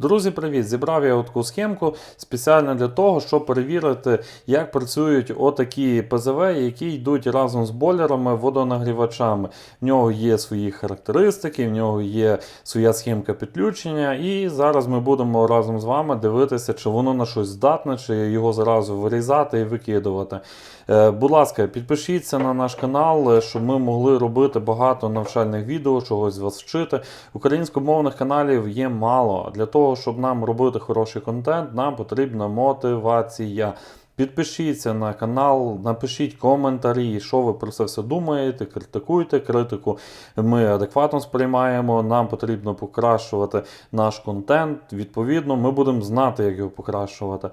Друзі, привіт! Зібрав я таку схемку спеціально для того, щоб перевірити, як працюють отакі ПЗВ, які йдуть разом з бойлерами, водонагрівачами. В нього є свої характеристики, в нього є своя схемка підключення. І зараз ми будемо разом з вами дивитися, чи воно на щось здатне, чи його зразу вирізати і викидувати. Е, Будь ласка, підпишіться на наш канал, е, щоб ми могли робити багато навчальних відео, чогось вас вчити. Українськомовних каналів є мало. Для того, щоб нам робити хороший контент, нам потрібна мотивація. Підпишіться на канал, напишіть коментарі, що ви про це все думаєте, критикуйте критику. Ми адекватно сприймаємо. Нам потрібно покращувати наш контент. Відповідно, ми будемо знати, як його покращувати.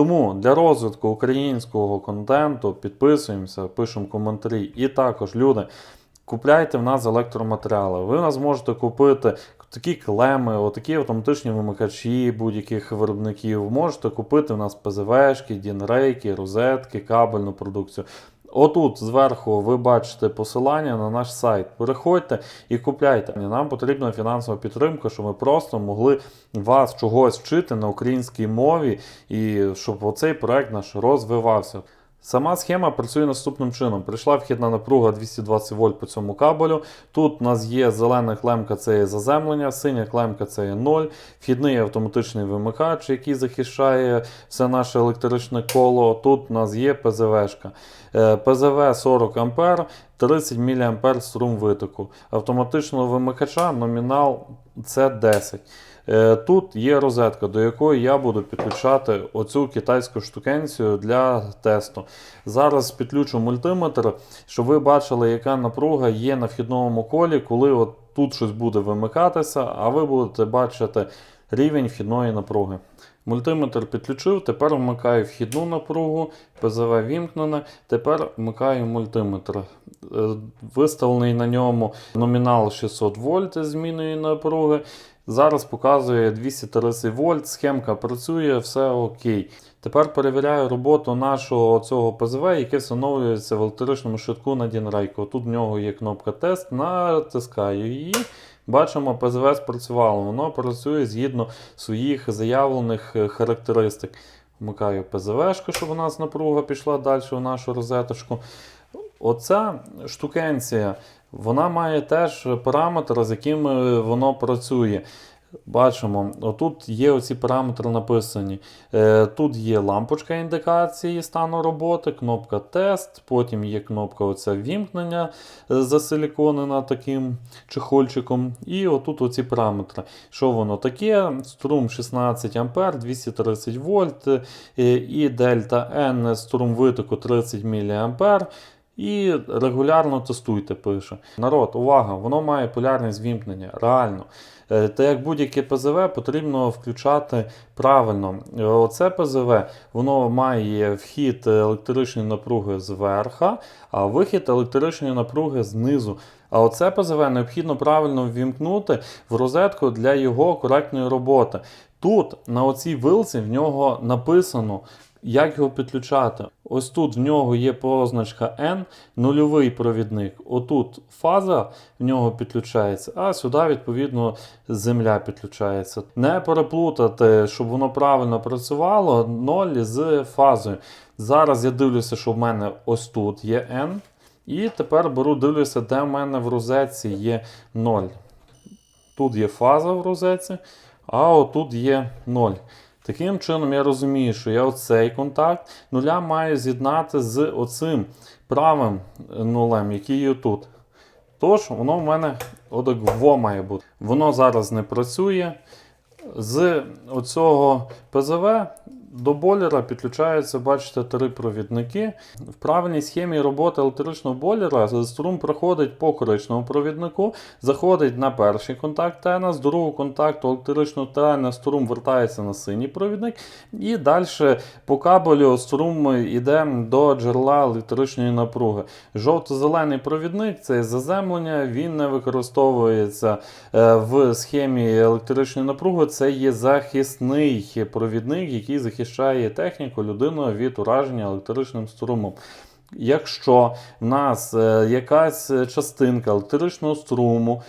Тому для розвитку українського контенту підписуємося, пишемо коментарі. І також, люди, купляйте в нас електроматеріали. Ви в нас можете купити такі клеми, отакі автоматичні вимикачі будь-яких виробників. Можете купити в нас ПЗВшки, дінрейки, розетки, кабельну продукцію. Отут зверху ви бачите посилання на наш сайт. Переходьте і купляйте. Нам потрібна фінансова підтримка, щоб ми просто могли вас чогось вчити на українській мові і щоб оцей проект наш розвивався. Сама схема працює наступним чином. Прийшла вхідна напруга 220 вольт по цьому кабелю. Тут у нас є зелена клемка, це є заземлення, синя клемка це є 0, вхідний автоматичний вимикач, який захищає все наше електричне коло. Тут у нас є. Е, ПЗВ 40 А, 30 мА струм витоку. Автоматичного вимикача номінал це 10. Е, Тут є розетка, до якої я буду підключати оцю китайську штукенцію для тесту. Зараз підключу мультиметр, щоб ви бачили, яка напруга є на вхідному колі, коли от тут щось буде вимикатися, а ви будете бачити рівень вхідної напруги. Мультиметр підключив, тепер вмикаю вхідну напругу, ПЗВ вімкнене, тепер вмикаю мультиметр. Е, Виставлений на ньому номінал 600 вольт з зміною напруги. Зараз показує 230 вольт, схемка працює, все окей. Тепер перевіряю роботу нашого цього ПЗВ, яке встановлюється в електричному щитку на Дінрейку. Тут в нього є кнопка тест, натискаю її. Бачимо, ПЗВ спрацювало. Воно працює згідно своїх заявлених е, характеристик. Вмикаю ПЗВшку, щоб у нас напруга пішла далі у нашу розеточку. Оця штукенція, вона має теж параметри, з якими воно працює. Бачимо, отут є оці параметри написані. Е, Тут є лампочка індикації стану роботи, кнопка тест, потім є кнопка оця вімкнення е, засиліконена таким чехольчиком. І отут оці параметри. Що воно таке? Струм 16 А, 230 вольт, е, і дельта N, струм витоку 30 мА. І регулярно тестуйте, пише. Народ, увага, воно має полярність вімкнення. Реально. Е, Та як будь-яке ПЗВ потрібно включати правильно. Е, Оце ПЗВ воно має вхід електричної напруги зверха, а вихід електричної напруги знизу. А оце ПЗВ необхідно правильно ввімкнути в розетку для його коректної роботи. Тут на оцій вилці в нього написано. Як його підключати? Ось тут в нього є позначка N, нульовий провідник. Отут фаза в нього підключається, а сюди, відповідно, земля підключається. Не переплутати, щоб воно правильно працювало, 0 з фазою. Зараз я дивлюся, що в мене ось тут є N. І тепер беру, дивлюся, де в мене в розетці є 0. Тут є фаза в розетці, а отут є 0. Таким чином, я розумію, що я оцей контакт нуля маю з'єднати з оцим правим нулем, який є тут. Тож, воно в мене во має бути. Воно зараз не працює. З оцього ПЗВ до бойлера підключаються, бачите, три провідники. В правильній схемі роботи електричного бойлера струм проходить по коричневому провіднику, заходить на перший контакт тена, з другого контакту електричного тена струм вертається на синій провідник, і далі по кабелю струм йде до джерела електричної напруги. Жовто-зелений провідник це заземлення, він не використовується е, в схемі електричної напруги. Це є захисний провідник, який захищає техніку людину від ураження електричним струмом. Якщо в нас е, якась частинка електричного струму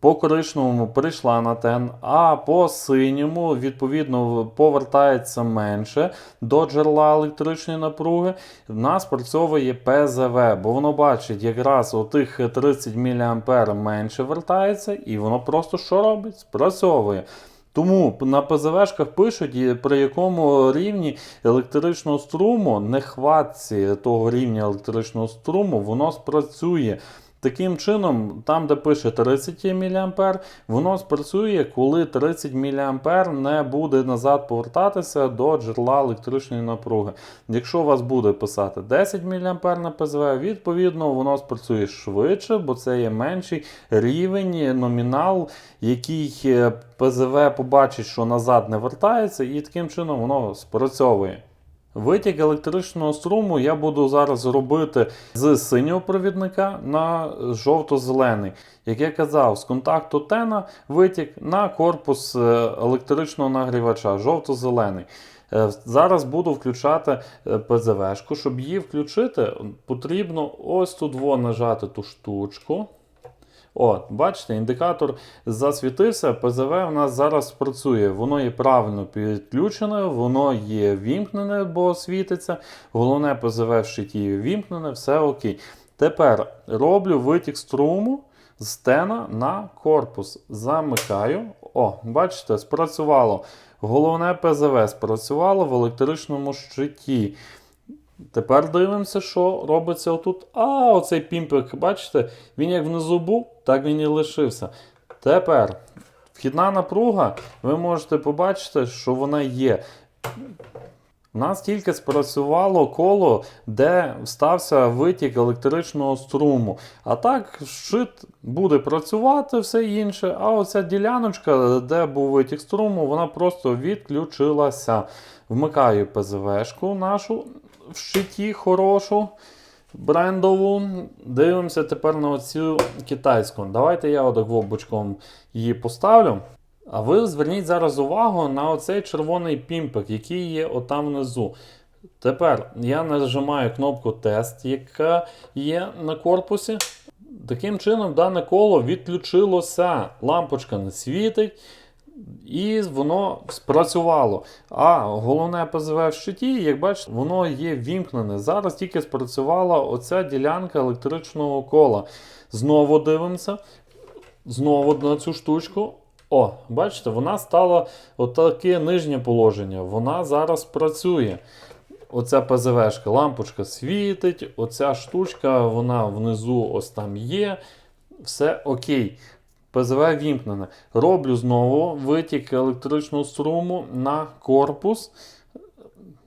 по коричневому перейшла на тен, а по синьому, відповідно, повертається менше до джерела електричної напруги. В нас працьовує ПЗВ, бо воно бачить, якраз отих 30 мА менше вертається, і воно просто що робить? Спрацьовує. Тому на ПЗВшках пишуть, при якому рівні електричного струму, нехватці того рівня електричного струму, воно спрацює. Таким чином, там, де пише 30 мА, воно спрацює, коли 30 мА не буде назад повертатися до джерела електричної напруги. Якщо у вас буде писати 10 мА на ПЗВ, відповідно воно спрацює швидше, бо це є менший рівень, номінал, який е, ПЗВ побачить, що назад не вертається, і таким чином воно спрацьовує. Витік електричного струму я буду зараз робити з синього провідника на жовто-зелений. Як я казав, з контакту тена витік на корпус е, електричного нагрівача жовто-зелений. Е, Зараз буду включати е, ПЗВшку. Щоб її включити, потрібно ось тут нажати ту штучку. От, бачите, індикатор засвітився, ПЗВ у нас зараз працює. Воно є правильно підключене, воно є вімкнене, бо світиться. Головне ПЗВ в щиті вімкнене, все окей. Тепер роблю витік струму з стена на корпус. Замикаю. О, бачите, спрацювало. Головне ПЗВ спрацювало в електричному щиті. Тепер дивимося, що робиться отут. А, оцей пімпик, бачите, він як внизу був, так він і лишився. Тепер вхідна напруга, ви можете побачити, що вона є. У нас тільки спрацювало коло, де стався витік електричного струму. А так, щит буде працювати, все інше. А оця діляночка, де був витік струму, вона просто відключилася. Вмикаю ПЗВшку нашу в щиті хорошу, брендову. Дивимося тепер на оцю китайську. Давайте я отак її поставлю. А ви зверніть зараз увагу на оцей червоний пімпик, який є отам внизу. Тепер я нажимаю кнопку тест, яка є на корпусі. Таким чином, дане коло відключилося. Лампочка не світить. І воно спрацювало. А головне ПЗВ в щиті, як бачите, воно є вімкнене. Зараз тільки спрацювала оця ділянка електричного кола. Знову дивимося. Знову на цю штучку. О, бачите, вона стала отаке нижнє положення. Вона зараз працює. Оця ПЗВшка, лампочка світить, оця штучка, вона внизу ось там є. Все окей. ПЗВ вімкнене. Роблю знову витік електричного струму на корпус.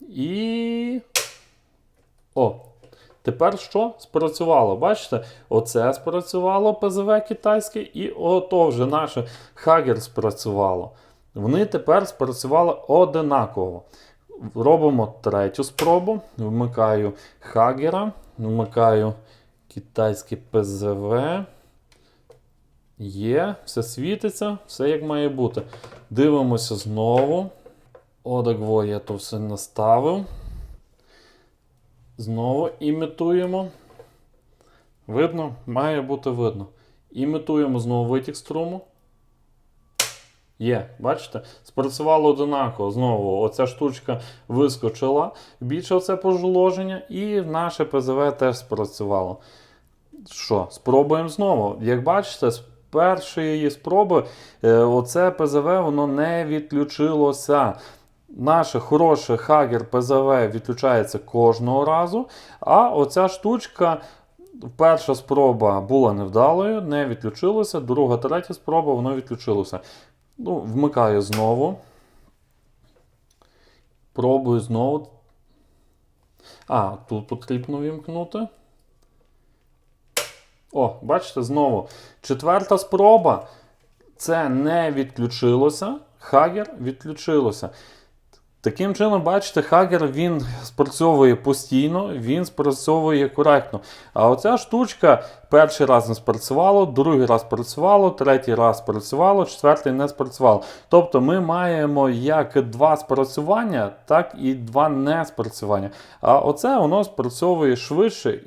І. О! Тепер що? Спрацювало. Бачите? Оце спрацювало ПЗВ китайське, і ото вже наше Хагер спрацювало. Вони тепер спрацювали одинаково. Робимо третю спробу. Вмикаю Хагера, вмикаю китайське ПЗВ. Є, все світиться, все як має бути. Дивимося знову. Отак я то все наставив. Знову імітуємо. Видно? Має бути видно. Імітуємо знову витік струму. Є, бачите? Спрацювало одинаково. Знову оця штучка вискочила. Більше оце положення, і наше ПЗВ теж спрацювало. Що, спробуємо знову. Як бачите, першої спроби е, оце ПЗВ воно не відключилося. Наше хороше Хагер ПЗВ відключається кожного разу. А оця штучка, перша спроба була невдалою, не відключилося. Друга, третя спроба, воно відключилося. Ну, Вмикаю знову. Пробую знову. А, тут потрібно вімкнути. О, бачите, знову. Четверта спроба. Це не відключилося. Хагер відключилося. Таким чином, бачите, хакер він спрацьовує постійно, він спрацьовує коректно. А оця штучка перший раз не спрацювало, другий раз спрацювало, третій раз спрацювало, четвертий не спрацювало. Тобто ми маємо як два спрацювання, так і два не спрацювання. А оце воно спрацьовує швидше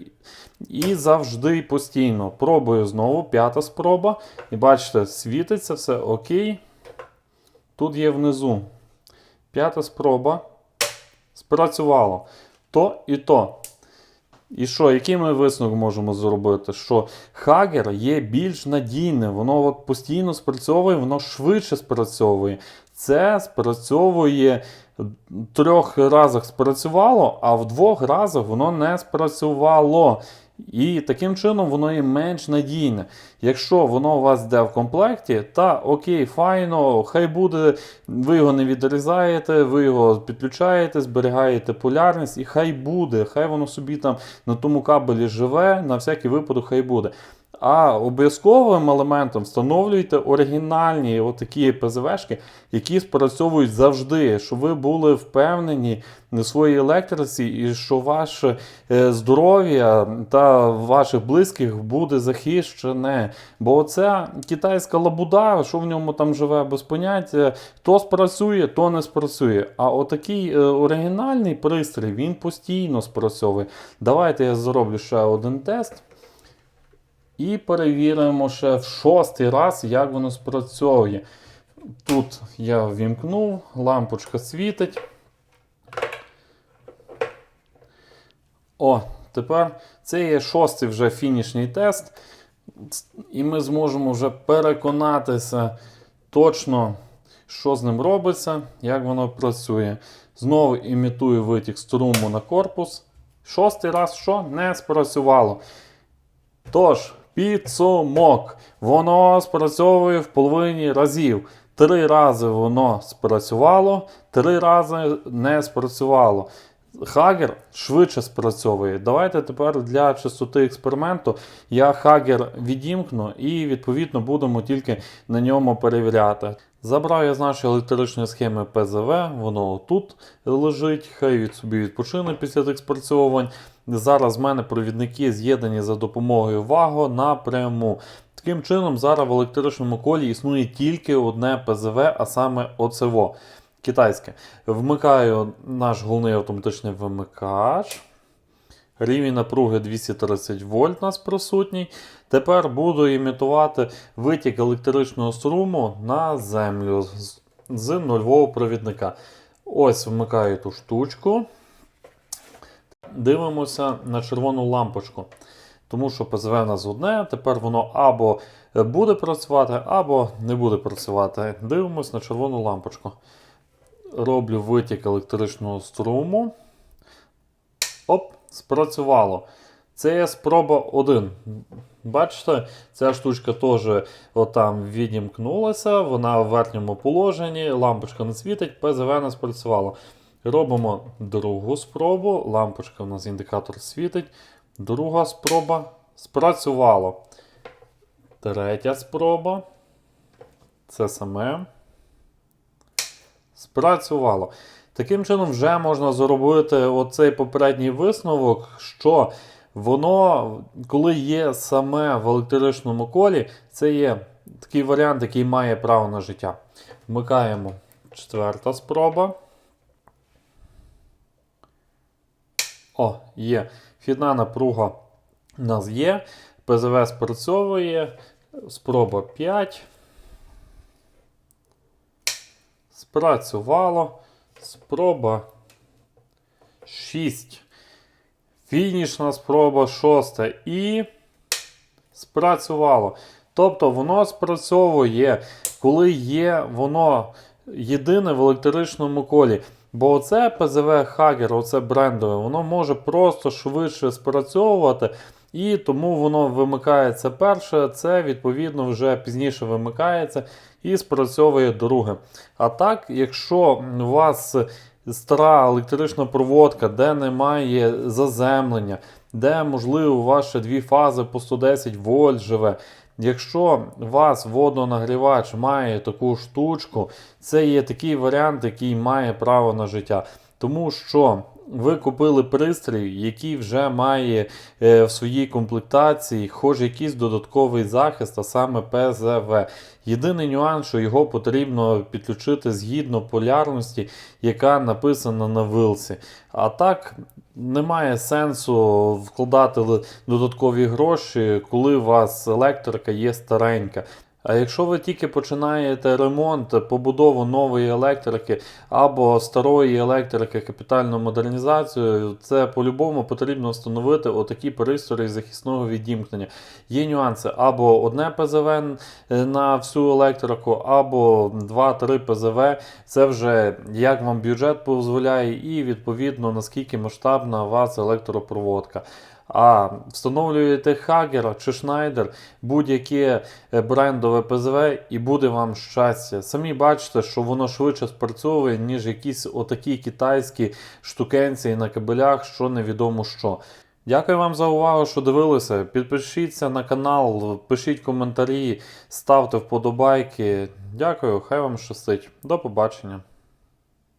і завжди постійно. Пробую знову, п'ята спроба. І бачите, світиться все окей. Тут є внизу. П'ята спроба. Спрацювало. То і то. І що, який ми висновок можемо зробити? Що хакер є більш надійним, воно от постійно спрацьовує, воно швидше спрацьовує. Це спрацьовує в трьох разах спрацювало, а в двох разах воно не спрацювало. І таким чином воно є менш надійне. Якщо воно у вас йде в комплекті, та окей, файно, хай буде, ви його не відрізаєте, ви його підключаєте, зберігаєте полярність, і хай буде, хай воно собі там на тому кабелі живе, на всякий випадок хай буде. А обов'язковим елементом встановлюйте оригінальні отакі ПЗВшки, які спрацьовують завжди, щоб ви були впевнені на своїй електриці, і що ваше е, здоров'я та ваших близьких буде захищене. Бо оця китайська лабуда, що в ньому там живе без поняття, то спрацює, то не спрацює. А отакий е, оригінальний пристрій він постійно спрацьовує. Давайте я зроблю ще один тест. І перевіримо ще в шостий раз, як воно спрацьовує. Тут я ввімкнув, лампочка світить. О, тепер це є шостий вже фінішний тест. І ми зможемо вже переконатися точно, що з ним робиться, як воно працює. Знову імітую витік струму на корпус. Шостий раз що не спрацювало. Тож, підсумок. Воно спрацьовує в половині разів. Три рази воно спрацювало, три рази не спрацювало. Хагер швидше спрацьовує. Давайте тепер для чистоти експерименту я хагер відімкну і відповідно будемо тільки на ньому перевіряти. Забрав я з нашої електричної схеми ПЗВ, воно тут лежить, хай від собі відпочине після тих спрацьовувань. Зараз в мене провідники з'єднані за допомогою ВАГО напряму. Таким чином, зараз в електричному колі існує тільки одне ПЗВ, а саме ОЦВО китайське. Вмикаю наш головний автоматичний вимикач. Рівень напруги 230 вольт у нас присутній. Тепер буду імітувати витік електричного струму на землю з, нульового провідника. Ось вмикаю ту штучку. Дивимося на червону лампочку. Тому що ПЗВ у нас одне, тепер воно або буде працювати, або не буде працювати. Дивимось на червону лампочку. Роблю витік електричного струму. Оп, спрацювало. Це є спроба 1. Бачите, ця штучка теж отам відімкнулася, вона в верхньому положенні, лампочка не світить, ПЗВ не спрацювало. Робимо другу спробу. Лампочка у нас індикатор світить. Друга спроба спрацювало. Третя спроба. Це саме. Спрацювало. Таким чином, вже можна зробити оцей попередній висновок, що воно, коли є саме в електричному колі, це є такий варіант, який має право на життя. Вмикаємо четверта спроба. О, є. Фідна напруга у нас є. ПЗВ спрацьовує. Спроба 5. Спрацювало. Спроба 6. Фінішна спроба 6. І спрацювало. Тобто воно спрацьовує, коли є воно єдине в електричному колі. Бо оце ПЗВ Хагер, оце брендове, воно може просто швидше спрацьовувати, і тому воно вимикається перше, це відповідно вже пізніше вимикається і спрацьовує друге. А так, якщо у вас стара електрична проводка, де немає заземлення, де, можливо, ще дві фази по 110 вольт живе, Якщо у вас водонагрівач має таку штучку, це є такий варіант, який має право на життя. Тому що ви купили пристрій, який вже має е, в своїй комплектації хоч якийсь додатковий захист, а саме ПЗВ. Єдиний нюанс, що його потрібно підключити згідно полярності, яка написана на вилці. А так немає сенсу вкладати додаткові гроші, коли у вас електрика є старенька. А якщо ви тільки починаєте ремонт, побудову нової електрики або старої електрики, капітальну модернізацію, це по-любому потрібно встановити отакі пристрої захисного відімкнення. Є нюанси або одне ПЗВ на всю електрику, або 2-3 ПЗВ. Це вже як вам бюджет дозволяє, і відповідно наскільки масштабна у вас електропроводка. А встановлюєте Хагера чи Schneider, будь-яке е, брендове ПЗВ, і буде вам щастя. Самі бачите, що воно швидше спрацьовує, ніж якісь отакі китайські штукенці на кабелях, що невідомо що. Дякую вам за увагу, що дивилися. Підпишіться на канал, пишіть коментарі, ставте вподобайки. Дякую, хай вам щастить. До побачення.